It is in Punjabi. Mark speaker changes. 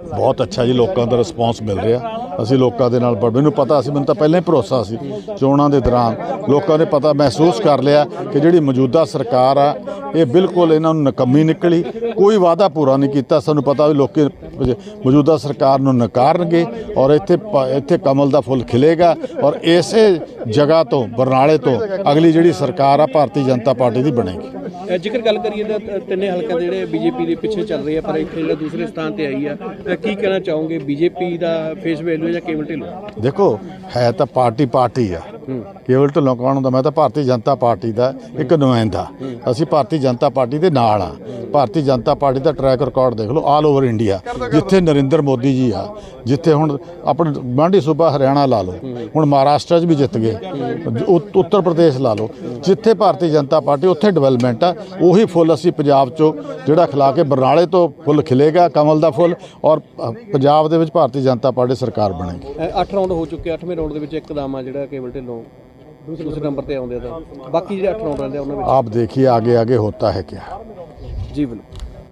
Speaker 1: ਬਹੁਤ ਅੱਛਾ ਜੀ, ਲੋਕਾਂ ਦਾ ਰਿਸਪਾਂਸ ਮਿਲ ਰਿਹਾ। ਅਸੀਂ ਲੋਕਾਂ ਦੇ ਨਾਲ ਪਰ ਮੈਨੂੰ ਪਤਾ ਸੀ, ਮੈਨੂੰ ਤਾਂ ਪਹਿਲਾਂ ਹੀ ਭਰੋਸਾ ਸੀ ਚੋਣਾਂ ਦੇ ਦੌਰਾਨ। ਲੋਕਾਂ ਨੇ ਪਤਾ ਮਹਿਸੂਸ ਕਰ ਲਿਆ ਕਿ ਜਿਹੜੀ ਮੌਜੂਦਾ ਸਰਕਾਰ ਆ, ਇਹ ਬਿਲਕੁਲ ਇਹਨਾਂ ਨੂੰ ਨਕੰਮੀ ਨਿਕਲੀ। ਕੋਈ ਵਾਅਦਾ ਪੂਰਾ ਨਹੀਂ ਕੀਤਾ। ਸਾਨੂੰ ਪਤਾ ਵੀ ਲੋਕੀ ਮੌਜੂਦਾ ਸਰਕਾਰ ਨੂੰ ਨਕਾਰਨਗੇ ਔਰ ਇੱਥੇ ਪ- ਇੱਥੇ ਕਮਲ ਦਾ ਫੁੱਲ ਖਿਲੇਗਾ ਔਰ ਇਸੇ ਜਗ੍ਹਾ ਤੋਂ, ਬਰਨਾਲੇ ਤੋਂ ਅਗਲੀ ਜਿਹੜੀ ਸਰਕਾਰ ਆ, ਭਾਰਤੀ ਜਨਤਾ ਪਾਰਟੀ ਦੀ ਬਣੇਗੀ।
Speaker 2: ਜੇਕਰ ਗੱਲ ਕਰੀਏ ਤਾਂ ਤਿੰਨੇ ਹਲਕਿਆਂ ਦੇ ਜਿਹੜੇ ਬੀਜੇਪੀ ਦੇ ਪਿੱਛੇ ਚੱਲ ਰਹੇ ਆ ਪਰ ਇੱਥੇ ਜਿਹੜਾ ਦੂਸਰੇ ਸਥਾਨ ਤੇ ਆਈ ਆ ਅ, ਕੀ ਕਹਿਣਾ ਚਾਹੋਗੇ? ਬੀਜੇਪੀ ਦਾ ਫੇਸ ਵੈਲਿਊ ਜਾਂ ਕੇਵਲ ਢਿੱਲੋਂ?
Speaker 1: ਦੇਖੋ ਹੈ ਤਾਂ ਪਾਰਟੀ ਪਾਰਟੀ ਆ ਕੇਵਲ ਢਿੱਲੋਂ ਕੌਣ ਹੁੰਦਾ? ਮੈਂ ਤਾਂ ਭਾਰਤੀ ਜਨਤਾ ਪਾਰਟੀ ਦਾ ਇੱਕ ਨੁਮਾਇੰਦਾ। ਅਸੀਂ ਭਾਰਤੀ ਜਨਤਾ ਪਾਰਟੀ ਦੇ ਨਾਲ ਆ ਭਾਰਤੀ ਜਨਤਾ ਪਾਰਟੀ ਦਾ ਟਰੈਕ ਰਿਕਾਰਡ ਦੇਖ ਲਓ ਆਲ ਓਵਰ ਇੰਡੀਆ ਜਿੱਥੇ ਨਰਿੰਦਰ ਮੋਦੀ ਜੀ ਆ ਜਿੱਥੇ ਹੁਣ ਆਪਣੇ ਗਵਾਂਢੀ ਸੂਬਾ ਹਰਿਆਣਾ ਲਾ ਲਓ ਹੁਣ ਮਹਾਰਾਸ਼ਟਰ 'ਚ ਵੀ ਜਿੱਤ ਗਏ। ਉੱਤਰ ਪ੍ਰਦੇਸ਼ ਲਾ ਲਓ। ਜਿੱਥੇ ਭਾਰਤੀ ਜਨਤਾ ਪਾਰਟੀ ਉੱਥੇ ਡਿਵੈਲਪਮੈਂਟ ਆ। ਉਹੀ ਫੁੱਲ ਅਸੀਂ ਪੰਜਾਬ 'ਚੋਂ ਜਿਹੜਾ ਖਿਲਾ ਕੇ ਬਰਨਾਲੇ ਤੋਂ ਫੁੱਲ ਖਿਲੇਗਾ ਕਮਲ ਦਾ ਫੁੱਲ ਔਰ ਪੰਜਾਬ ਦੇ ਵਿੱਚ ਭਾਰਤੀ ਜਨਤਾ ਪਾਰਟੀ ਸਰਕਾਰ ਬਣੇਗੀ।
Speaker 2: 8 ਰਾਉਂਡ ਹੋ ਚੁੱਕੇ 8ਵੇਂ ਰਾਉਂਡ ਦੇ ਵਿੱਚ ਇੱਕਦਮ ਆ ਜਿਹੜਾ ਕੇਵਲ ਢਿੱਲੋਂ दूसरे नंबर पे आते हैं बाकी जो अठ नौ बंदे हैं, उन्होंने
Speaker 1: ਆਪ देखिए आगे आगे होता है क्या
Speaker 2: में- जी बिल्कुल